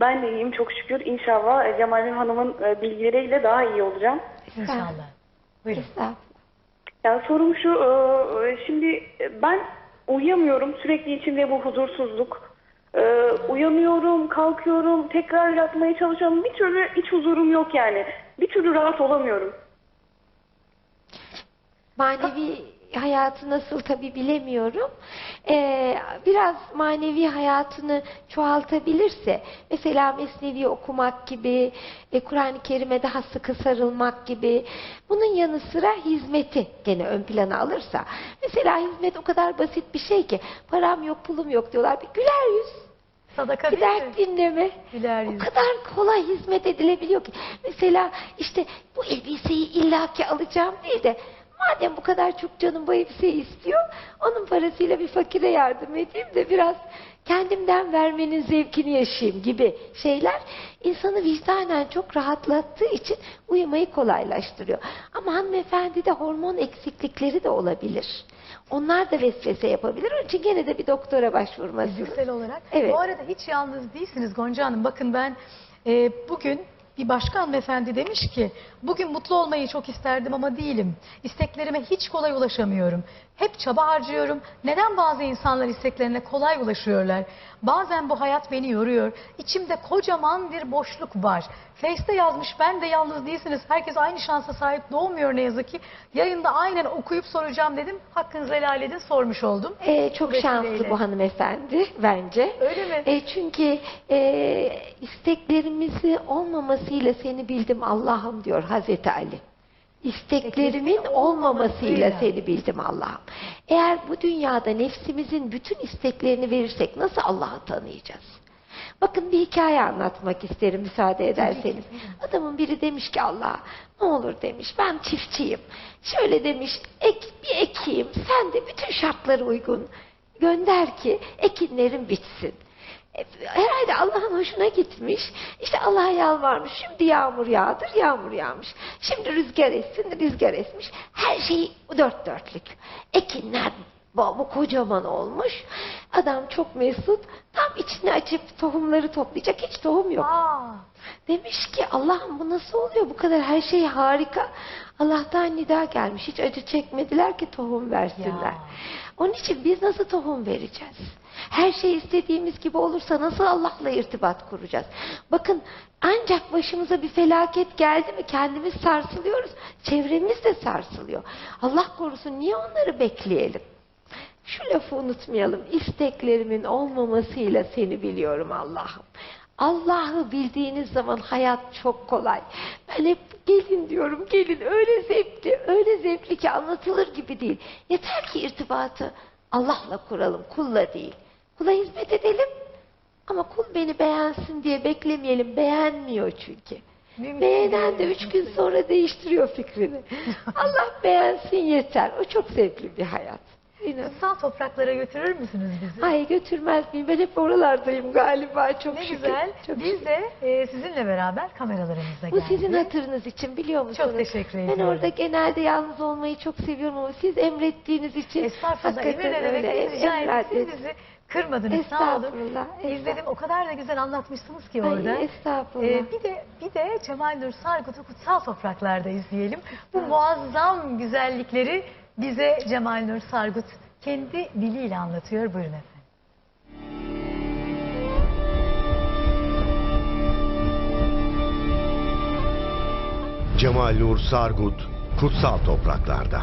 Ben de iyiyim çok şükür. İnşallah e, Cemal Hanım'ın e, bilgileriyle daha iyi olacağım. İnşallah. Buyurun. Estağfurullah. Yani sorum şu, e, şimdi ben uyuyamıyorum. Sürekli içimde bu huzursuzluk. Uyanıyorum, kalkıyorum, tekrar yatmaya çalışıyorum. Bir türlü iç huzurum yok yani. Bir türlü rahat olamıyorum. Manevi hayatı nasıl tabi bilemiyorum. Ee, biraz manevi hayatını çoğaltabilirse, mesela Mesnevi okumak gibi, e, Kur'an-ı Kerim'e daha sıkı sarılmak gibi, bunun yanı sıra hizmeti gene ön plana alırsa, mesela hizmet o kadar basit bir şey ki, param yok, pulum yok diyorlar, bir güler yüz, Sadaka bir dert dinleme. Güler O yüz. kadar kolay hizmet edilebiliyor ki. Mesela işte bu elbiseyi illaki alacağım değil de madem bu kadar çok canım bu elbiseyi istiyor onun parasıyla bir fakire yardım edeyim de biraz kendimden vermenin zevkini yaşayayım gibi şeyler insanı vicdanen çok rahatlattığı için uyumayı kolaylaştırıyor. Ama hanımefendi de hormon eksiklikleri de olabilir. Onlar da vesvese yapabilir. Onun için gene de bir doktora başvurması. Fiziksel olarak. Evet. Bu arada hiç yalnız değilsiniz Gonca Hanım. Bakın ben e, bugün bir başka hanımefendi demiş ki bugün mutlu olmayı çok isterdim ama değilim. İsteklerime hiç kolay ulaşamıyorum. Hep çaba harcıyorum. Neden bazı insanlar isteklerine kolay ulaşıyorlar? Bazen bu hayat beni yoruyor. İçimde kocaman bir boşluk var. Face'te yazmış ben de yalnız değilsiniz. Herkes aynı şansa sahip doğmuyor ne yazık ki. Yayında aynen okuyup soracağım dedim. Hakkınızı helal edin sormuş oldum. Ee, çok Bu şanslı vesileyle. bu hanımefendi bence. Öyle mi? E, çünkü e, isteklerimizi olmamasıyla seni bildim Allah'ım diyor Hazreti Ali. İsteklerimin olmamasıyla seni bildim Allah'ım. Eğer bu dünyada nefsimizin bütün isteklerini verirsek nasıl Allah'ı tanıyacağız? Bakın bir hikaye anlatmak isterim müsaade ederseniz. Adamın biri demiş ki Allah'a ne olur demiş ben çiftçiyim. Şöyle demiş ek, bir ekeyim sen de bütün şartları uygun gönder ki ekinlerin bitsin. Herhalde Allah'ın hoşuna gitmiş. İşte Allah'a yalvarmış. Şimdi yağmur yağdır, yağmur yağmış. Şimdi rüzgar essin, rüzgar esmiş. Her şey dört dörtlük. Ekinler bu, bu kocaman olmuş. Adam çok mesut. Tam içini açıp tohumları toplayacak. Hiç tohum yok. Aa, Demiş ki Allah'ım bu nasıl oluyor? Bu kadar her şey harika. Allah'tan nida gelmiş. Hiç acı çekmediler ki tohum versinler. Ya. Onun için biz nasıl tohum vereceğiz? Her şey istediğimiz gibi olursa nasıl Allah'la irtibat kuracağız? Bakın ancak başımıza bir felaket geldi mi kendimiz sarsılıyoruz. Çevremiz de sarsılıyor. Allah korusun niye onları bekleyelim? Şu lafı unutmayalım. İsteklerimin olmamasıyla seni biliyorum Allah'ım. Allah'ı bildiğiniz zaman hayat çok kolay. Ben hep gelin diyorum, gelin öyle zevkli, öyle zevkli ki anlatılır gibi değil. Yeter ki irtibatı Allah'la kuralım, kulla değil. Kula hizmet edelim ama kul beni beğensin diye beklemeyelim. Beğenmiyor çünkü. Beğenen de üç gün sonra değiştiriyor fikrini. Allah beğensin yeter. O çok zevkli bir hayat. İnan. kutsal topraklara götürür müsünüz bizi? Ay götürmez miyim? Ben hep oralardayım galiba çok ne şükür. güzel. Çok Biz şükür. de e, sizinle beraber kameralarımızda Bu geldik. sizin hatırınız için biliyor musunuz? Çok teşekkür Ben ediyorum. orada genelde yalnız olmayı çok seviyorum ama siz emrettiğiniz için Estağfurullah. Emir ne demek? öyle. Biz rica Emret- ettik. Siz bizi kırmadınız. Sağ olun. Estağfurullah, İzledim. O kadar da güzel anlatmışsınız ki Ay, orada. estağfurullah. Ee, bir de bir de Cemal Nur Sargut'u kutsal topraklarda izleyelim. Bu muazzam güzellikleri bize Cemal Nur Sargut kendi diliyle anlatıyor. Buyurun efendim. Cemal Nur Sargut, Kutsal Topraklarda.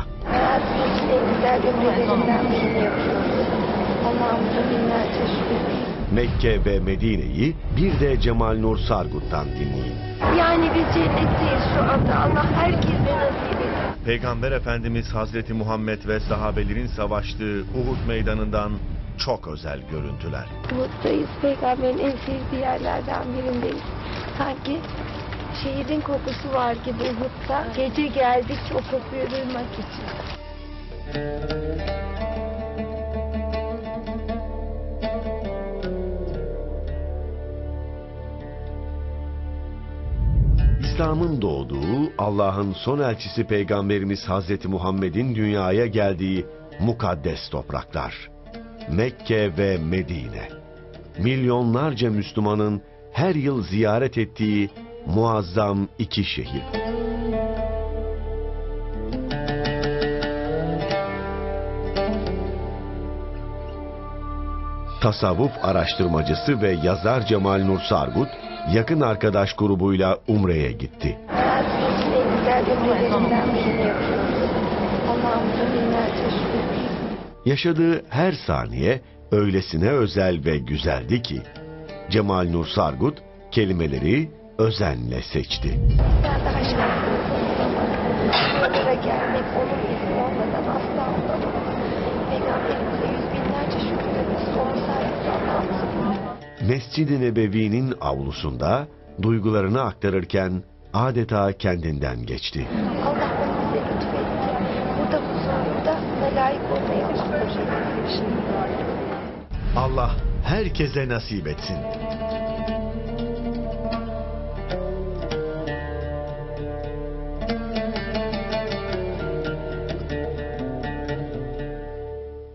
Mekke ve Medine'yi bir de Cemal Nur Sargut'tan dinleyin. Yani biz cennetteyiz şu anda. Allah herkese nasip. Peygamber Efendimiz Hazreti Muhammed ve sahabelerin savaştığı Uhud meydanından çok özel görüntüler. Umut'tayız. Peygamberin en sevdiği yerlerden birindeyiz. Sanki şehidin kokusu var gibi Uhud'da. Gece geldik o kokuyu duymak için. İslam'ın doğduğu, Allah'ın son elçisi Peygamberimiz Hazreti Muhammed'in dünyaya geldiği mukaddes topraklar. Mekke ve Medine. Milyonlarca Müslümanın her yıl ziyaret ettiği muazzam iki şehir. Tasavvuf araştırmacısı ve yazar Cemal Nur Sargut, yakın arkadaş grubuyla Umre'ye gitti. Yaşadığı her saniye öylesine özel ve güzeldi ki, Cemal Nur Sargut kelimeleri özenle seçti. Ben onun Mescid-i Nebevi'nin avlusunda duygularını aktarırken adeta kendinden geçti. Allah onu bize lütfetti. Burada huzurunda buna layık olmayı Allah nasip etmiş. Allah herkese nasip etsin.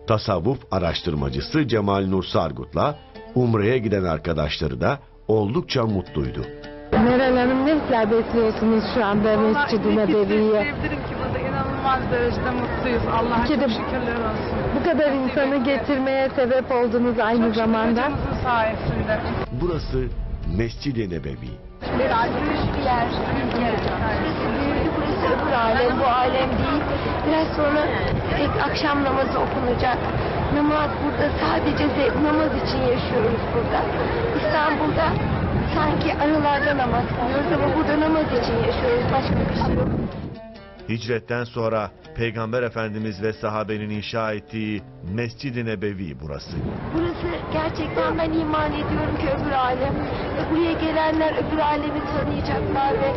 Tasavvuf araştırmacısı Cemal Nur Sargut'la Umre'ye giden arkadaşları da oldukça mutluydu. Meral Hanım ne hisler besliyorsunuz şu anda Mescid-i Nebevi'ye? Diyebilirim ki burada inanılmaz derecede mutluyuz. Allah'a çok şükürler olsun. Bu kadar insanı getirmeye sebep oldunuz aynı zamanda. hocamızın sayesinde. Burası Mescid-i Nebevi. Burası büyük bir yer. Burası büyüdü, burası öbür alem, bu alem değil. Biraz sonra tek akşam namazı okunacak. Namaz burada sadece namaz için yaşıyoruz burada. İstanbul'da sanki aralarda namaz kılıyoruz ama burada namaz için yaşıyoruz. Başka bir şey yok. Hicretten sonra Peygamber Efendimiz ve sahabenin inşa ettiği Mescid-i Nebevi burası. Burası gerçekten ben iman ediyorum ki öbür alem. Ve buraya gelenler öbür alemi tanıyacaklar ve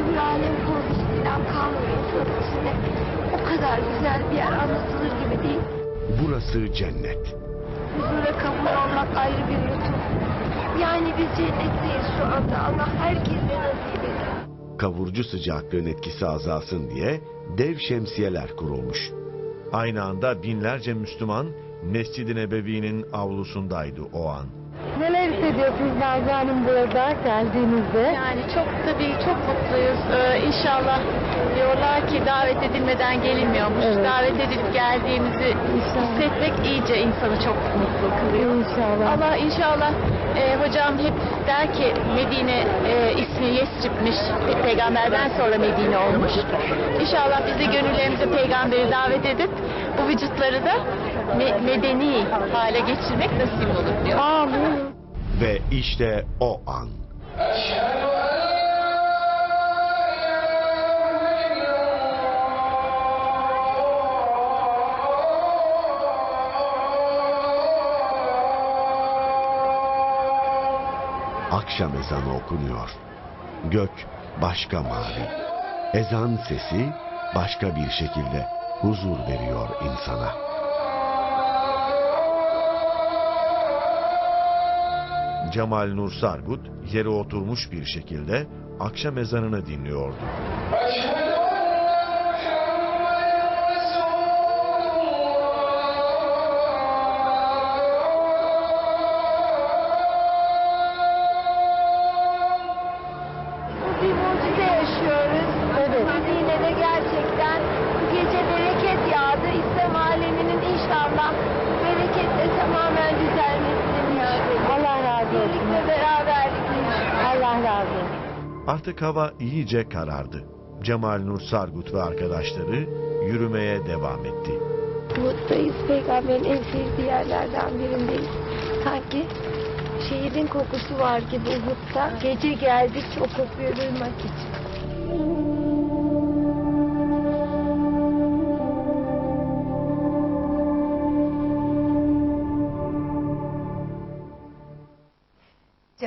öbür alem korkusu falan kalmıyor insanın içinde. O kadar güzel bir yer anlatılır gibi değil. Burası cennet. Huzura kabul olmak ayrı bir lütuf. Yani biz cennetteyiz şu anda. Allah herkese nasip etsin. Kavurucu sıcaklığın etkisi azalsın diye dev şemsiyeler kurulmuş. Aynı anda binlerce Müslüman Mescid-i Nebevi'nin avlusundaydı o an. Hissediyorsunuz Nazlı Hanım burada geldiğinizde? Yani çok tabii çok mutluyuz. Ee, inşallah diyorlar ki davet edilmeden gelinmiyormuş. Evet. Davet edilip geldiğimizi hissetmek iyice insanı çok mutlu kılıyor. İnşallah. Allah inşallah e, hocam hep der ki Medine e, ismi Yesrib'miş. Peygamberden sonra Medine olmuş. İnşallah biz de gönüllerimize peygamberi davet edip bu vücutları da me- medeni hale geçirmek nasip olur diyor. Amin. Ve işte o an. Akşam ezanı okunuyor. Gök başka mavi. Ezan sesi başka bir şekilde huzur veriyor insana. Cemal Nur Sargut yere oturmuş bir şekilde akşam ezanını dinliyordu. Artık hava iyice karardı. Cemal Nur Sargut ve arkadaşları yürümeye devam etti. Uhud'dayız. Peygamberin en sevdiği yerlerden birindeyiz. Sanki şehidin kokusu var gibi Uhud'da. Gece geldik o kokuyu duymak için.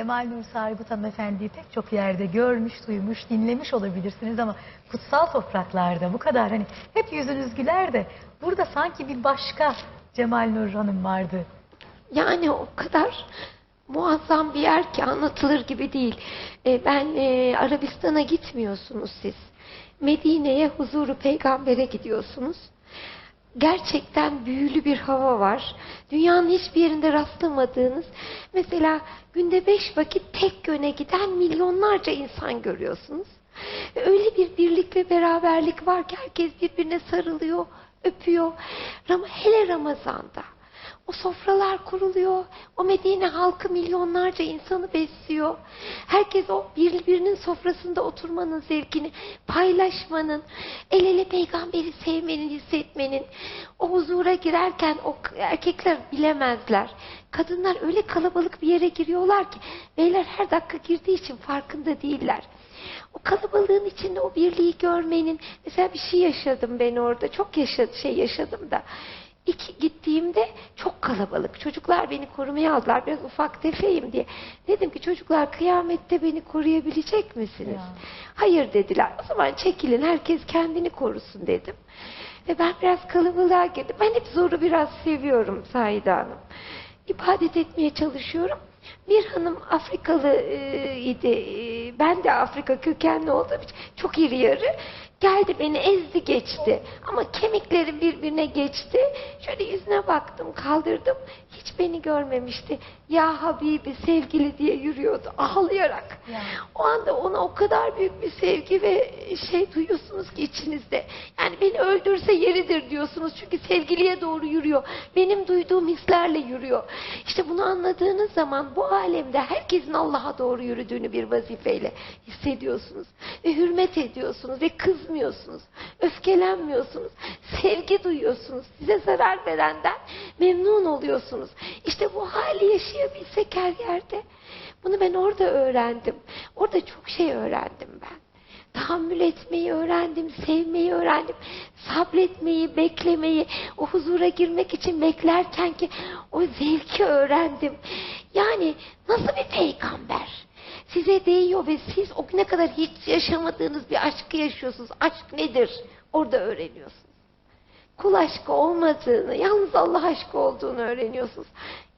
Cemal Nur Sargut hanımefendiyi pek çok yerde görmüş, duymuş, dinlemiş olabilirsiniz ama kutsal topraklarda bu kadar hani hep yüzünüz güler de burada sanki bir başka Cemal Nur Hanım vardı. Yani o kadar muazzam bir yer ki anlatılır gibi değil. E, ben e, Arabistan'a gitmiyorsunuz siz. Medine'ye huzuru peygambere gidiyorsunuz. Gerçekten büyülü bir hava var. Dünyanın hiçbir yerinde rastlamadığınız mesela günde beş vakit tek yöne giden milyonlarca insan görüyorsunuz. Ve Öyle bir birlik ve beraberlik var ki herkes birbirine sarılıyor, öpüyor. Hele Ramazan'da. O sofralar kuruluyor. O Medine halkı milyonlarca insanı besliyor. Herkes o birbirinin sofrasında oturmanın zevkini paylaşmanın, el ele peygamberi sevmenin, hissetmenin, o huzura girerken o erkekler bilemezler. Kadınlar öyle kalabalık bir yere giriyorlar ki beyler her dakika girdiği için farkında değiller. O kalabalığın içinde o birliği görmenin mesela bir şey yaşadım ben orada çok yaşadı şey yaşadım da İki gittiğimde çok kalabalık. Çocuklar beni korumaya aldılar. Biraz ufak tefeyim diye. Dedim ki çocuklar kıyamette beni koruyabilecek misiniz? Ya. Hayır dediler. O zaman çekilin herkes kendini korusun dedim. Ve ben biraz kalabalığa girdim. Ben hep zoru biraz seviyorum Saide Hanım. İbadet etmeye çalışıyorum. Bir hanım Afrikalı e, idi. E, Ben de Afrika kökenli olduğum için çok iri yarı. Geldi beni ezdi geçti. Ama kemiklerim birbirine geçti. Şöyle yüzüne baktım kaldırdım. Hiç beni görmemişti. Ya Habibi sevgili diye yürüyordu ağlayarak. Ya. O anda ona o kadar büyük bir sevgi ve şey duyuyorsunuz ki içinizde. Yani beni öldürse yeridir diyorsunuz. Çünkü sevgiliye doğru yürüyor. Benim duyduğum hislerle yürüyor. İşte bunu anladığınız zaman bu alemde herkesin Allah'a doğru yürüdüğünü bir vazifeyle hissediyorsunuz. Ve hürmet ediyorsunuz ve kızmıyorsunuz. Öfkelenmiyorsunuz. Sevgi duyuyorsunuz. Size zarar verenden memnun oluyorsunuz. İşte bu hali yaşayabilsek her yerde. Bunu ben orada öğrendim. Orada çok şey öğrendim ben. Tahammül etmeyi öğrendim, sevmeyi öğrendim, sabretmeyi, beklemeyi, o huzura girmek için beklerken ki o zevki öğrendim. Yani nasıl bir peygamber? Size değiyor ve siz o güne kadar hiç yaşamadığınız bir aşkı yaşıyorsunuz. Aşk nedir? Orada öğreniyorsunuz kul aşkı olmadığını, yalnız Allah aşkı olduğunu öğreniyorsunuz.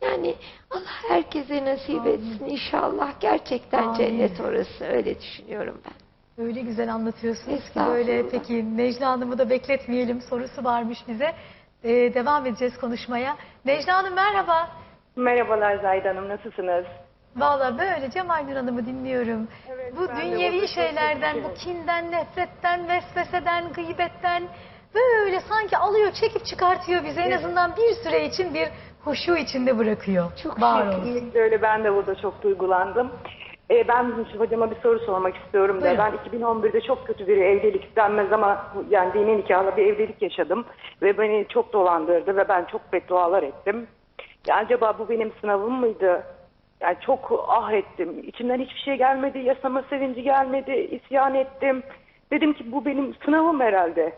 Yani Allah herkese nasip etsin inşallah. Gerçekten Amin. cennet orası. Öyle düşünüyorum ben. Öyle güzel anlatıyorsunuz ki böyle peki Necla Hanım'ı da bekletmeyelim sorusu varmış bize. Ee, devam edeceğiz konuşmaya. Necla Hanım merhaba. Merhabalar Zahide Hanım, nasılsınız? Valla böyle Cemal Nur Hanım'ı dinliyorum. Evet, bu ben de dünyevi şeylerden, bu kinden, nefretten, vesveseden, gıybetten böyle sanki alıyor, çekip çıkartıyor bizi. En azından bir süre için bir huşu içinde bırakıyor. Çok Var şükür. olsun. Kesinlikle öyle, ben de burada çok duygulandım. Ee, ben hocama bir soru sormak istiyorum da. Buyurun. Ben 2011'de çok kötü bir evlilik denmez ama yani dini nikahla bir evlilik yaşadım. Ve beni çok dolandırdı ve ben çok beddualar ettim. Ya acaba bu benim sınavım mıydı? Yani çok ah ettim. İçimden hiçbir şey gelmedi. Yasama sevinci gelmedi. isyan ettim. Dedim ki bu benim sınavım herhalde.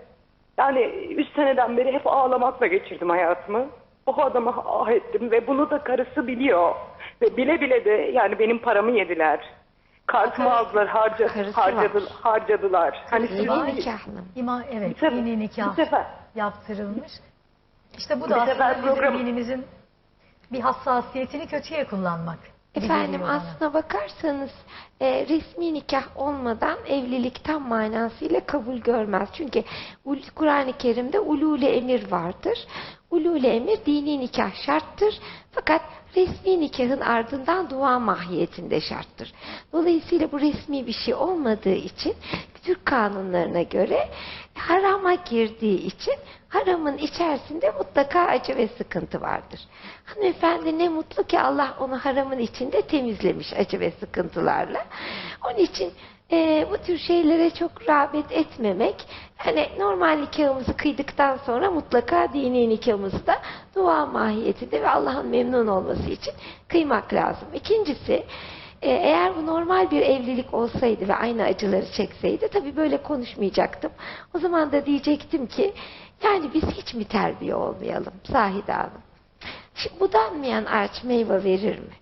Yani üç seneden beri hep ağlamakla geçirdim hayatımı. O adama ah ettim ve bunu da karısı biliyor. Ve bile bile de yani benim paramı yediler. Kartımı aldılar, harca, Karısı harcadı, var. harcadılar. Hani sizin- nikahlı. İma, evet, Bir sefer- dini nikah bir sefer- yaptırılmış. İşte bu Bir da sefer aslında bizim program- dinimizin bir hassasiyetini kötüye kullanmak. Efendim aslına bakarsanız e, resmi nikah olmadan evlilik tam manasıyla kabul görmez. Çünkü Kur'an-ı Kerim'de ulûle emir vardır. Ulûle emir dini nikah şarttır. Fakat resmi nikahın ardından dua mahiyetinde şarttır. Dolayısıyla bu resmi bir şey olmadığı için Türk kanunlarına göre harama girdiği için haramın içerisinde mutlaka acı ve sıkıntı vardır. Hanımefendi ne mutlu ki Allah onu haramın içinde temizlemiş acı ve sıkıntılarla. Onun için e, bu tür şeylere çok rağbet etmemek, hani normal nikahımızı kıydıktan sonra mutlaka dini nikahımızı da dua mahiyetinde ve Allah'ın memnun olması için kıymak lazım. İkincisi, e, eğer bu normal bir evlilik olsaydı ve aynı acıları çekseydi tabii böyle konuşmayacaktım. O zaman da diyecektim ki yani biz hiç mi terbiye olmayalım Zahide Hanım? Şimdi budanmayan ağaç meyve verir mi?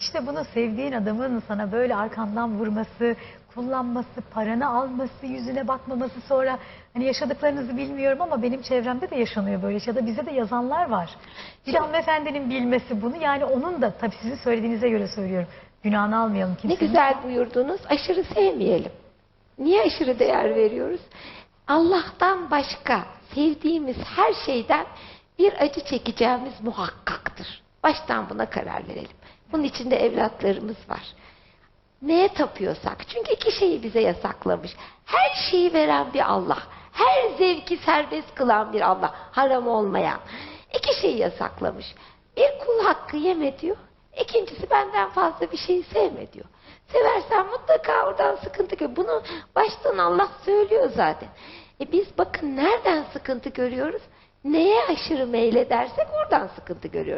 İşte bunu sevdiğin adamın sana böyle arkandan vurması, kullanması, paranı alması, yüzüne bakmaması sonra hani yaşadıklarınızı bilmiyorum ama benim çevremde de yaşanıyor böyle ya da bize de yazanlar var. Bir hanımefendinin bilmesi bunu yani onun da tabii sizin söylediğinize göre söylüyorum. Günahını almayalım Ne kimsenin. güzel buyurdunuz. Aşırı sevmeyelim. Niye aşırı değer veriyoruz? Allah'tan başka sevdiğimiz her şeyden bir acı çekeceğimiz muhakkaktır. Baştan buna karar verelim. Bunun içinde evlatlarımız var. Neye tapıyorsak. Çünkü iki şeyi bize yasaklamış. Her şeyi veren bir Allah. Her zevki serbest kılan bir Allah. Haram olmayan. İki şeyi yasaklamış. Bir kul hakkı yeme diyor. İkincisi benden fazla bir şeyi sevme diyor. Seversen mutlaka oradan sıkıntı gör. Bunu baştan Allah söylüyor zaten. E biz bakın nereden sıkıntı görüyoruz? Neye aşırı meyledersek oradan sıkıntı görüyoruz.